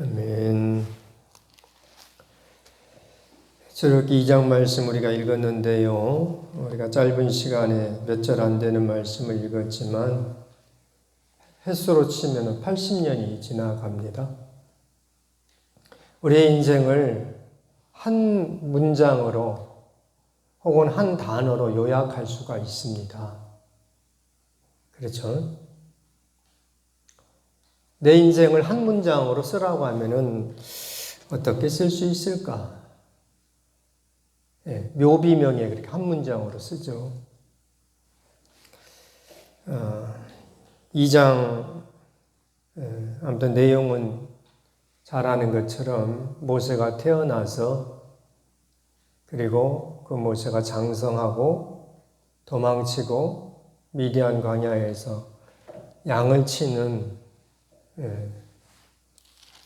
아멘. 저렇게 2장 말씀 우리가 읽었는데요. 우리가 짧은 시간에 몇 절 안 되는 말씀을 읽었지만 횟수로 치면 80년이 지나갑니다. 우리의 인생을 한 문장으로 혹은 한 단어로 요약할 수가 있습니다. 그렇죠? 내 인생을 한 문장으로 쓰라고 하면은 어떻게 쓸 수 있을까? 예, 묘비명에 그렇게 한 문장으로 쓰죠. 어, 2장, 예, 아무튼 내용은 잘 아는 것처럼 모세가 태어나서 그리고 그 모세가 장성하고 도망치고 미디안 광야에서 양을 치는 예,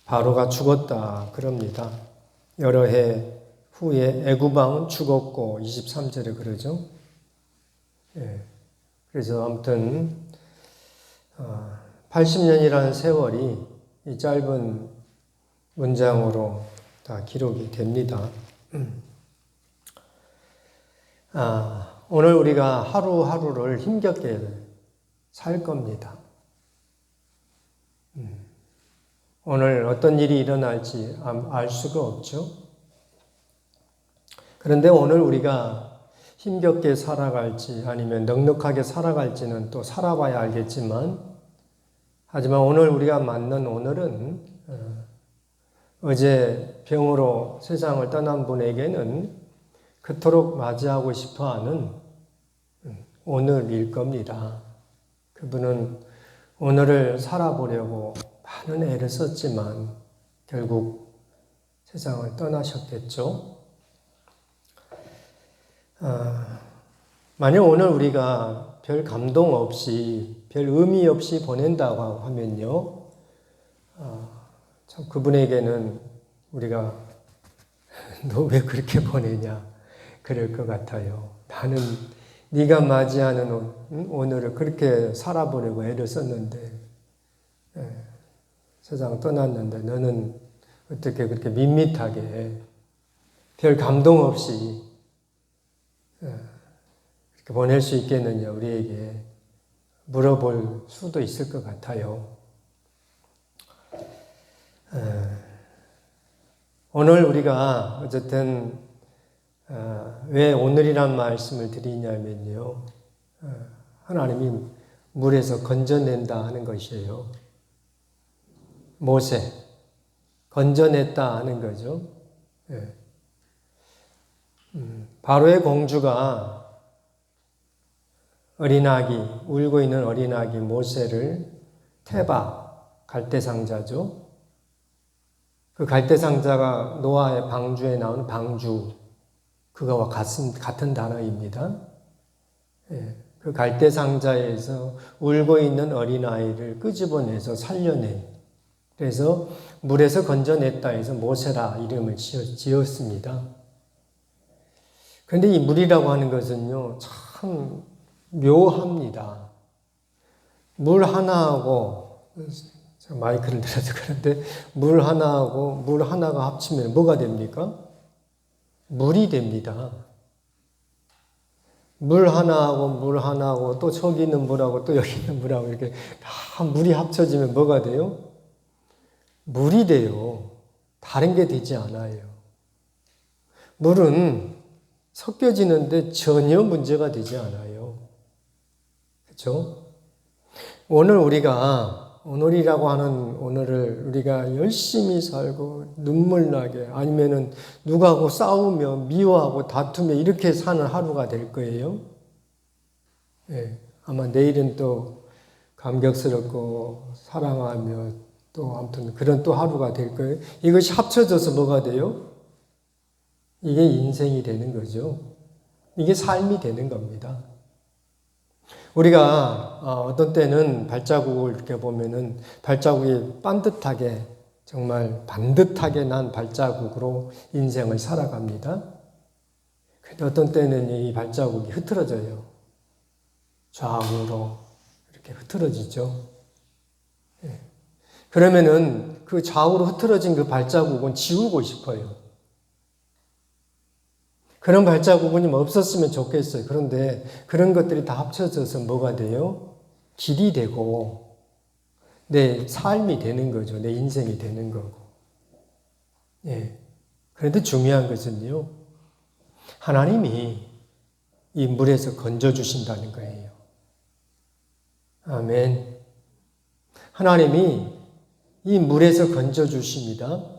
바로가 죽었다 그럽니다. 여러 해 후에 애구방은 죽었고 23절에 그러죠. 예, 그래서 아무튼 80년이라는 세월이 이 짧은 문장으로 다 기록이 됩니다. 아, 오늘 우리가 하루하루를 힘겹게 살 겁니다. 오늘 어떤 일이 일어날지 알 수가 없죠. 그런데 오늘 우리가 힘겹게 살아갈지 아니면 넉넉하게 살아갈지는 또 살아봐야 알겠지만, 하지만 오늘 우리가 맞는 오늘은 어, 어제 병으로 세상을 떠난 분에게는 그토록 맞이하고 싶어 하는 음, 오늘일 겁니다. 그분은 오늘을 살아보려고 많은 애를 썼지만 결국 세상을 떠나셨겠죠. 아, 만약 오늘 우리가 별 감동 없이, 별 의미 없이 보낸다고 하면요, 아, 참 그분에게는 우리가 너 왜 그렇게 보내냐 그럴 것 같아요. 나는 네가 맞이하는 오늘을 그렇게 살아보려고 애를 썼는데 예, 세상 떠났는데 너는 어떻게 그렇게 밋밋하게 별 감동 없이 그렇게 보낼 수 있겠느냐 우리에게 물어볼 수도 있을 것 같아요. 오늘 우리가 어쨌든 왜 오늘이란 말씀을 드리냐면요. 하나님이 물에서 건져낸다 하는 것이에요. 모세 건져냈다 하는 거죠. 예. 음, 바로의 공주가 어린아기 울고 있는 어린아기 모세를 테바 갈대상자죠. 그 갈대상자가 노아의 방주에 나오는 방주 그거와 같은 같은 단어입니다. 예, 그 갈대 상자에서 울고 있는 어린아이를 끄집어내서 살려낸 그래서 물에서 건져냈다 해서 모세라 이름을 지었습니다. 그런데 이 물이라고 하는 것은요, 참 묘합니다. 물 하나하고, 마이크를 들어서 그런데, 물 하나하고 물 하나가 합치면 뭐가 됩니까? 물이 됩니다. 물 하나하고 물 하나하고 또 저기 있는 물하고 또 여기 있는 물하고 이렇게 다 물이 합쳐지면 뭐가 돼요? 물이 돼요. 다른 게 되지 않아요. 물은 섞여지는데 전혀 문제가 되지 않아요. 그렇죠? 오늘 우리가 오늘이라고 하는 오늘을 우리가 열심히 살고 눈물 나게 아니면은 누가하고 싸우며 미워하고 다투며 이렇게 사는 하루가 될 거예요. 예, 아마 내일은 또 감격스럽고 사랑하며 또 아무튼 그런 또 하루가 될 거예요. 이것이 합쳐져서 뭐가 돼요? 이게 인생이 되는 거죠. 이게 삶이 되는 겁니다. 우리가 어, 어떤 때는 발자국을 이렇게 보면은 발자국이 반듯하게 정말 반듯하게 난 발자국으로 인생을 살아갑니다. 근데 어떤 때는 이 발자국이 흐트러져요. 좌우로 이렇게 흐트러지죠. 예. 그러면은 그 좌우로 흐트러진 그 발자국은 지우고 싶어요. 그런 발자국은 없었으면 좋겠어요. 그런데 그런 것들이 다 합쳐져서 뭐가 돼요? 길이 되고 내 삶이 되는 거죠. 내 인생이 되는 거고. 예. 그런데 중요한 것은요. 하나님이 이 물에서 건져주신다는 거예요. 아멘. 하나님이 이 물에서 건져주십니다.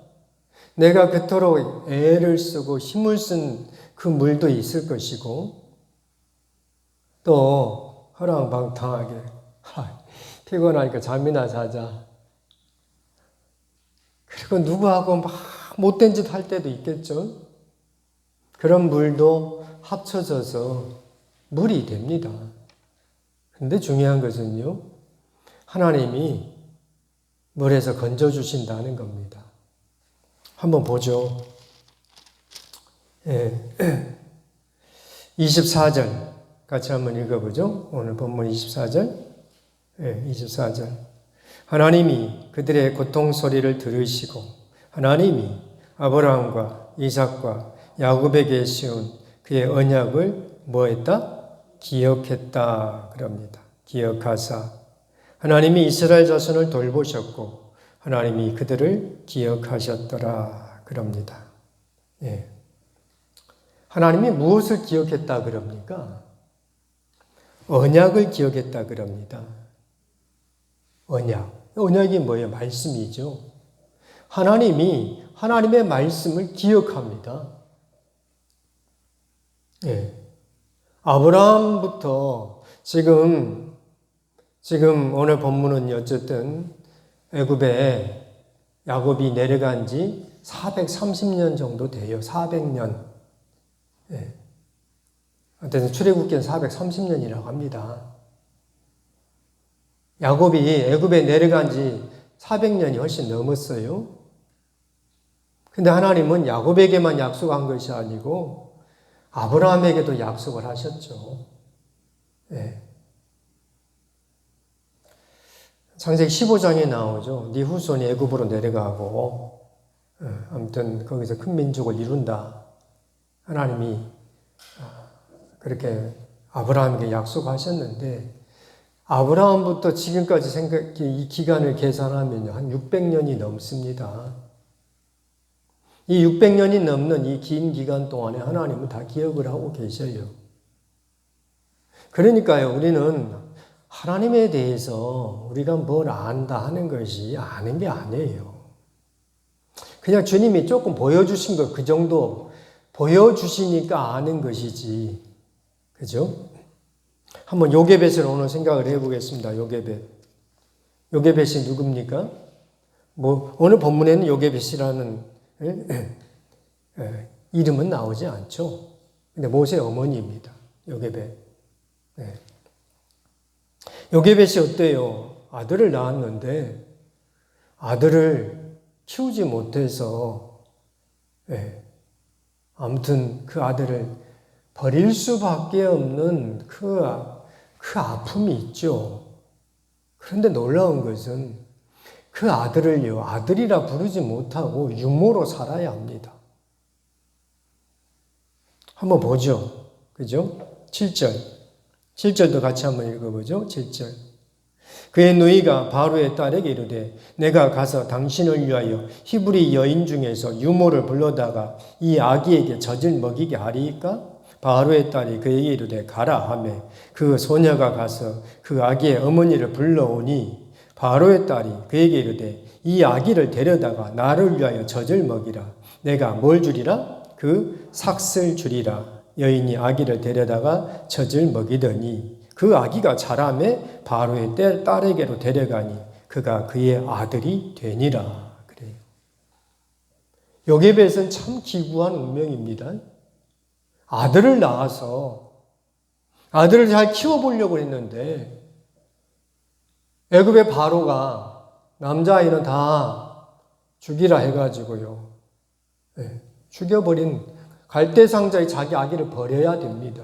내가 그토록 애를 쓰고 힘을 쓴 그 물도 있을 것이고, 또 허랑방탕하게, 피곤하니까 잠이나 자자. 그리고 누구하고 막 못된 짓 할 때도 있겠죠. 그런 물도 합쳐져서 물이 됩니다. 근데 중요한 것은요, 하나님이 물에서 건져주신다는 겁니다. 한번 보죠. 예. 24절 같이 한번 읽어보죠. 오늘 본문 24절. 예, 24절. 하나님이 그들의 고통 소리를 들으시고 하나님이 아브라함과 이삭과 야곱에게 세운 그의 언약을 뭐했다? 기억했다 그럽니다. 기억하사 하나님이 이스라엘 자손을 돌보셨고 하나님이 그들을 기억하셨더라 그럽니다. 예. 하나님이 무엇을 기억했다 그럽니까? 언약을 기억했다 그럽니다. 언약. 언약이 뭐예요? 말씀이죠. 하나님이 하나님의 말씀을 기억합니다. 예. 아브라함부터 지금 지금 오늘 본문은 어쨌든 애굽에 야곱이 내려간 지 430년 정도 돼요. 400년. 예. 하여튼 출애굽기는 430년이라고 합니다. 야곱이 애굽에 내려간 지 400년이 훨씬 넘었어요. 근데 하나님은 야곱에게만 약속한 것이 아니고 아브라함에게도 약속을 하셨죠. 예. 창세기 15장에 나오죠. 네 후손이 애굽으로 내려가고 예. 아무튼 거기서 큰 민족을 이룬다. 하나님이 아, 그렇게 아브라함에게 약속하셨는데 아브라함부터 지금까지 생각 이 기간을 계산하면 한 600년이 넘습니다. 이 600년이 넘는 이 긴 기간 동안에 하나님은 다 기억을 하고 계셔요. 그러니까요, 우리는 하나님에 대해서 우리가 뭘 안다 하는 것이 아는 게 아니에요. 그냥 주님이 조금 보여주신 것 그 정도 보여주시니까 아는 것이지. 그죠? 한번 요게벳을 오늘 생각을 해보겠습니다. 요게벳. 요게벳이 누굽니까? 뭐, 오늘 본문에는 요게벳이라는 이름은 나오지 않죠. 근데 모세 어머니입니다. 요게벳. 네. 요게벳이 어때요? 아들을 낳았는데 아들을 키우지 못해서 네. 아무튼 그 아들을 버릴 수밖에 없는 그, 그 아픔이 있죠. 그런데 놀라운 것은 그 아들을요, 아들이라 부르지 못하고 유모로 살아야 합니다. 한번 보죠. 그죠? 7절. 7절도 같이 한번 읽어보죠. 7절. 그의 누이가 바로의 딸에게 이르되 내가 가서 당신을 위하여 히브리 여인 중에서 유모를 불러다가 이 아기에게 젖을 먹이게 하리이까? 바로의 딸이 그에게 이르되 가라 하매 그 소녀가 가서 그 아기의 어머니를 불러오니. 바로의 딸이 그에게 이르되 이 아기를 데려다가 나를 위하여 젖을 먹이라. 내가 뭘 주리라? 그 삭슬 주리라. 여인이 아기를 데려다가 젖을 먹이더니 그 아기가 자라매 바로의 딸에게로 데려가니 그가 그의 아들이 되니라 그래요. 요게벳은 참 기구한 운명입니다. 아들을 낳아서 아들을 잘 키워보려고 했는데 애굽의 바로가 남자아이는 다 죽이라 해가지고요. 네, 죽여버린 갈대상자의 자기 아기를 버려야 됩니다.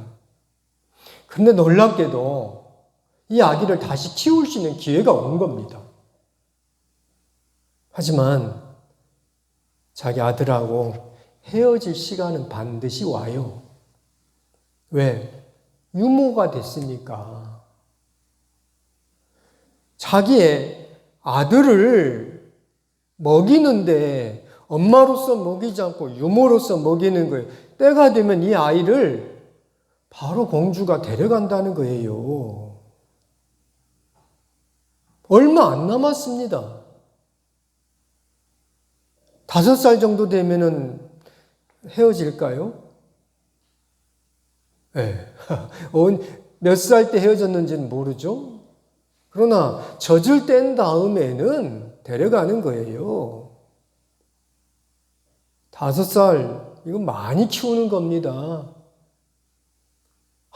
근데 놀랍게도 이 아기를 다시 키울 수 있는 기회가 온 겁니다. 하지만 자기 아들하고 헤어질 시간은 반드시 와요. 왜? 유모가 됐으니까. 자기의 아들을 먹이는데 엄마로서 먹이지 않고 유모로서 먹이는 거예요. 때가 되면 이 아이를 바로 공주가 데려간다는 거예요. 얼마 안 남았습니다. 다섯 살 정도 되면은 헤어질까요? 네. 몇살 때 헤어졌는지는 모르죠. 그러나 젖을 뗀 다음에는 데려가는 거예요. 다섯 살, 이거 많이 키우는 겁니다.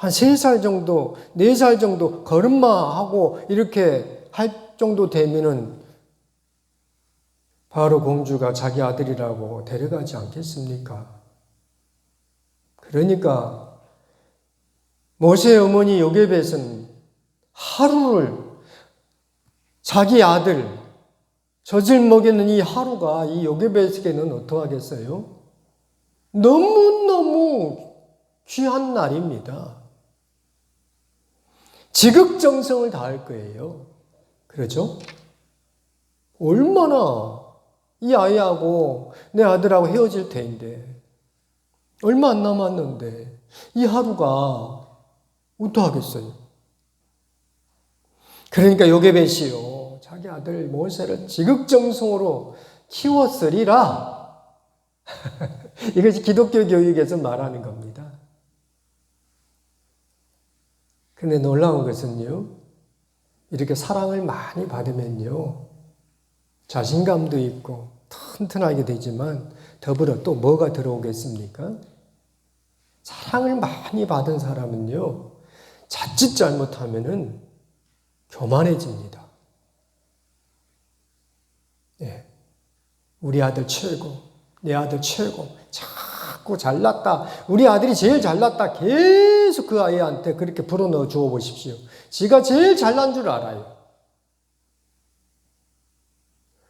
한 세 살 정도, 네 살 정도 걸음마 하고 이렇게 할 정도 되면은 바로 공주가 자기 아들이라고 데려가지 않겠습니까? 그러니까 모세의 어머니 요게벳은 하루를 자기 아들 젖을 먹이는 이 하루가 이 요게벳에게는 어떠하겠어요? 너무너무 귀한 날입니다. 지극정성을 다할 거예요. 그러죠? 얼마나 이 아이하고 내 아들하고 헤어질 텐데 얼마 안 남았는데 이 하루가 어떠하겠어요? 그러니까 요게벳이요 자기 아들 모세를 지극정성으로 키웠으리라 이것이 기독교 교육에서 말하는 겁니다. 근데 놀라운 것은요 이렇게 사랑을 많이 받으면요 자신감도 있고 튼튼하게 되지만 더불어 또 뭐가 들어오겠습니까? 사랑을 많이 받은 사람은요, 자칫 잘못하면은 교만해집니다. 예. 우리 아들 최고, 내 아들 최고, 자꾸 잘났다. 우리 아들이 제일 잘났다. 계속 그 아이한테 그렇게 불어넣어 주어 보십시오. 지가 제일 잘난 줄 알아요.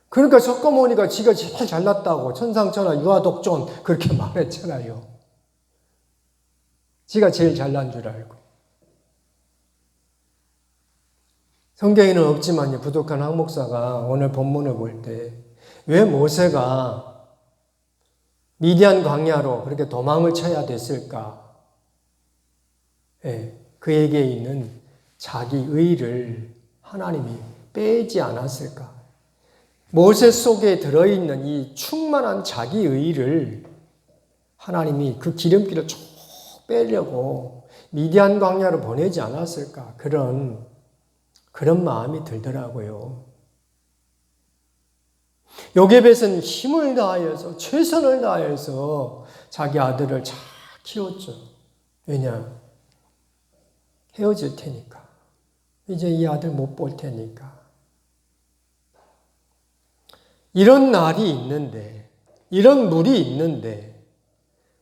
그러니까 석가모니가 지가 제일 잘났다고 천상천하 유아독존 그렇게 말했잖아요. 지가 제일 잘난 줄 알고. 성경에는 없지만 부족한 항목사가 오늘 본문을 볼 때 왜 모세가 미디안 광야로 그렇게 도망을 쳐야 됐을까? 예, 그에게 있는 자기 의를 하나님이 빼지 않았을까? 모세 속에 들어있는 이 충만한 자기 의를 하나님이 그 기름기를 쭉 빼려고 미디안 광야로 보내지 않았을까? 그런, 그런 마음이 들더라고요. 요게벳은 힘을 다하여서, 최선을 다해서 자기 아들을 잘 키웠죠. 왜냐? 헤어질 테니까. 이제 이 아들 못 볼 테니까. 이런 날이 있는데, 이런 물이 있는데,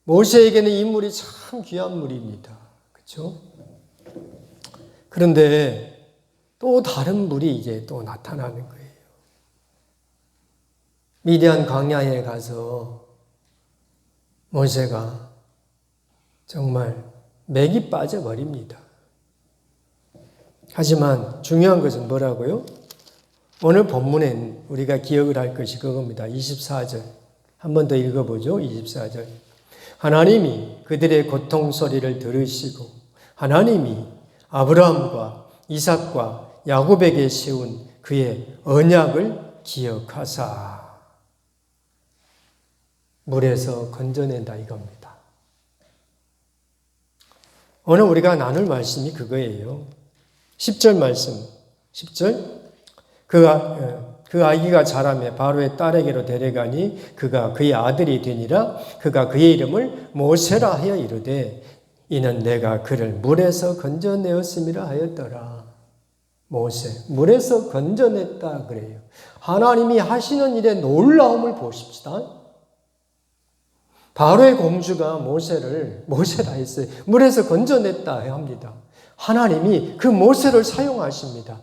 모세에게는 이 물이 참 귀한 물입니다. 그렇죠? 그런데 또 다른 물이 이제 또 나타나는 거예요. 미디안 광야에 가서 모세가 정말 맥이 빠져버립니다. 하지만 중요한 것은 뭐라고요? 오늘 본문엔 우리가 기억을 할 것이 그겁니다. 24절. 한 번 더 읽어보죠. 24절. 하나님이 그들의 고통 소리를 들으시고 하나님이 아브라함과 이삭과 야곱에게 세운 그의 언약을 기억하사 물에서 건져낸다 이겁니다. 오늘 우리가 나눌 말씀이 그거예요. 10절 말씀. 10절. 그, 그 아기가 자라매 바로의 딸에게로 데려가니 그가 그의 아들이 되니라 그가 그의 이름을 모세라 하여 이르되 이는 내가 그를 물에서 건져내었음이라 하였더라. 모세 물에서 건져냈다 그래요. 하나님이 하시는 일의 놀라움을 보십시다. 바로의 공주가 모세를 모세라 했어요. 물에서 건져냈다 합니다. 하나님이 그 모세를 사용하십니다.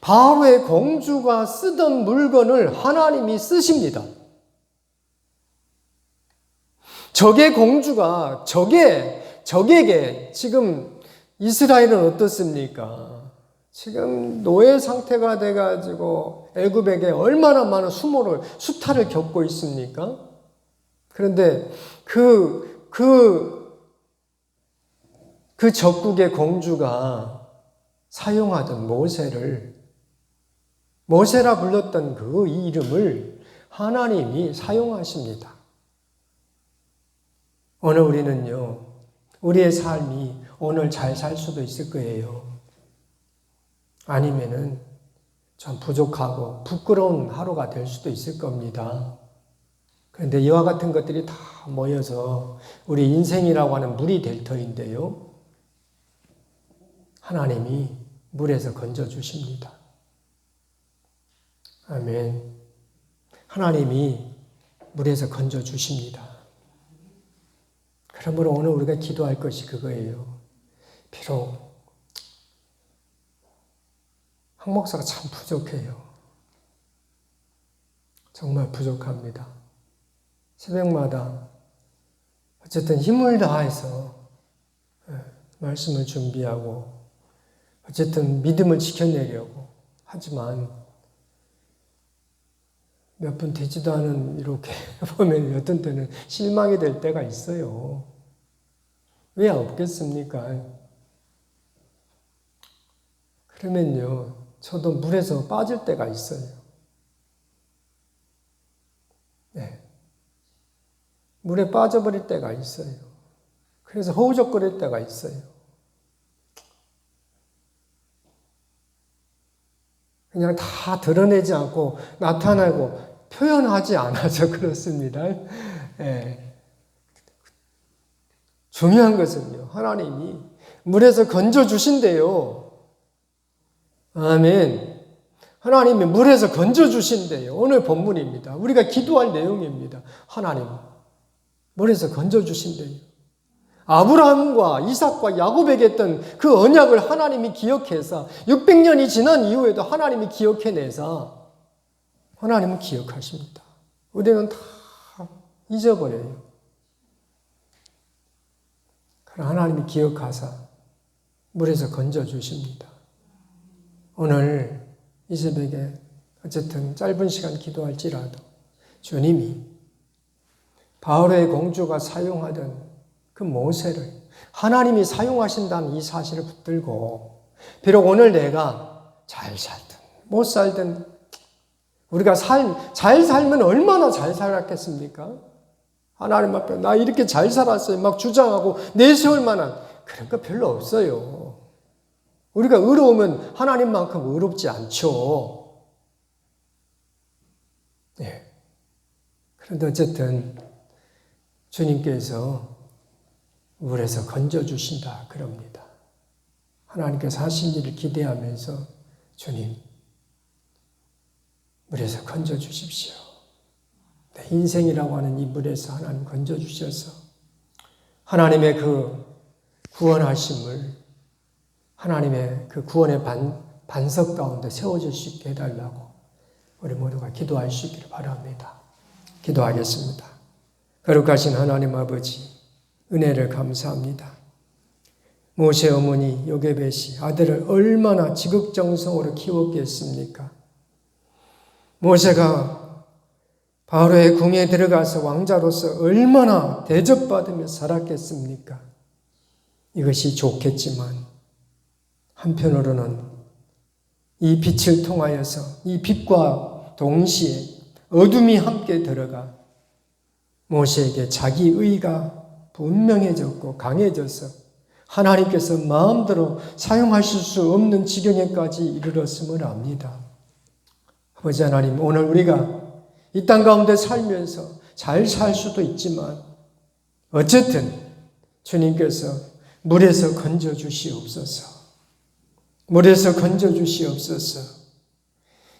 바로의 공주가 쓰던 물건을 하나님이 쓰십니다. 적의 공주가 적의 적에게 지금 이스라엘은 어떻습니까? 지금 노예 상태가 돼가지고 애굽에게 얼마나 많은 수모를 수탈을 겪고 있습니까? 그런데 그, 그, 그 적국의 공주가 사용하던 모세를, 모세라 불렀던 그 이름을 하나님이 사용하십니다. 오늘 우리는요, 우리의 삶이 오늘 잘 살 수도 있을 거예요. 아니면은 좀 부족하고 부끄러운 하루가 될 수도 있을 겁니다. 그런데 이와 같은 것들이 다 모여서 우리 인생이라고 하는 물이 될 터인데요. 하나님이 물에서 건져 주십니다. 아멘. 하나님이 물에서 건져 주십니다. 그러므로 오늘 우리가 기도할 것이 그거예요. 비록 한 목사가 참 부족해요. 정말 부족합니다. 새벽마다 어쨌든 힘을 다해서 예, 말씀을 준비하고 어쨌든 믿음을 지켜내려고 하지만 몇 분 되지도 않은 이렇게 보면 어떤 때는 실망이 될 때가 있어요. 왜 없겠습니까? 그러면요, 저도 물에서 빠질 때가 있어요. 네. 물에 빠져버릴 때가 있어요. 그래서 허우적거릴 때가 있어요. 그냥 다 드러내지 않고 나타나고 표현하지 않아서 그렇습니다. 예. 중요한 것은요, 하나님이 물에서 건져 주신대요. 아멘. 하나님이 물에서 건져 주신대요. 오늘 본문입니다. 우리가 기도할 내용입니다. 하나님, 물에서 건져 주신대요. 아브라함과 이삭과 야곱에게 했던 그 언약을 하나님이 기억해서 600년이 지난 이후에도 하나님이 기억해내서 하나님은 기억하십니다. 우리는 다 잊어버려요. 그러나 하나님이 기억하사 물에서 건져 주십니다. 오늘 이 새벽에 어쨌든 짧은 시간 기도할지라도 주님이 바울의 공주가 사용하던 그 모세를 하나님이 사용하신다는 이 사실을 붙들고 비록 오늘 내가 잘 살든 못 살든 우리가 삶, 잘 살면 얼마나 잘 살았겠습니까? 하나님 앞에 나 이렇게 잘 살았어요. 막 주장하고 내세울 만한 그런 거 별로 없어요. 우리가 의로우면 하나님만큼 의롭지 않죠. 네. 그런데 어쨌든 주님께서 물에서 건져주신다. 그럽니다. 하나님께서 하신 일을 기대하면서 주님, 물에서 건져주십시오. 내 인생이라고 하는 이 물에서 하나님 건져주셔서 하나님의 그 구원하심을 하나님의 그 구원의 반, 반석 가운데 세워질 수 있게 해달라고 우리 모두가 기도할 수 있기를 바랍니다. 기도하겠습니다. 거룩하신 하나님 아버지, 은혜를 감사합니다. 모세 어머니 요게벳이 아들을 얼마나 지극정성으로 키웠겠습니까? 모세가 바로의 궁에 들어가서 왕자로서 얼마나 대접받으며 살았겠습니까? 이것이 좋겠지만 한편으로는 이 빛을 통하여서 이 빛과 동시에 어둠이 함께 들어가 모세에게 자기 의가 분명해졌고 강해져서 하나님께서 마음대로 사용하실 수 없는 지경에까지 이르렀음을 압니다. 아버지 하나님, 오늘 우리가 이 땅 가운데 살면서 잘 살 수도 있지만 어쨌든 주님께서 물에서 건져 주시옵소서. 물에서 건져 주시옵소서.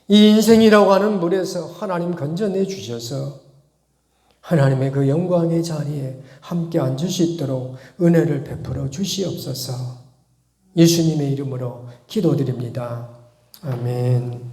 이 인생이라고 하는 물에서 하나님 건져내 주셔서 하나님의 그 영광의 자리에 함께 앉을 수 있도록 은혜를 베풀어 주시옵소서. 예수님의 이름으로 기도드립니다. 아멘.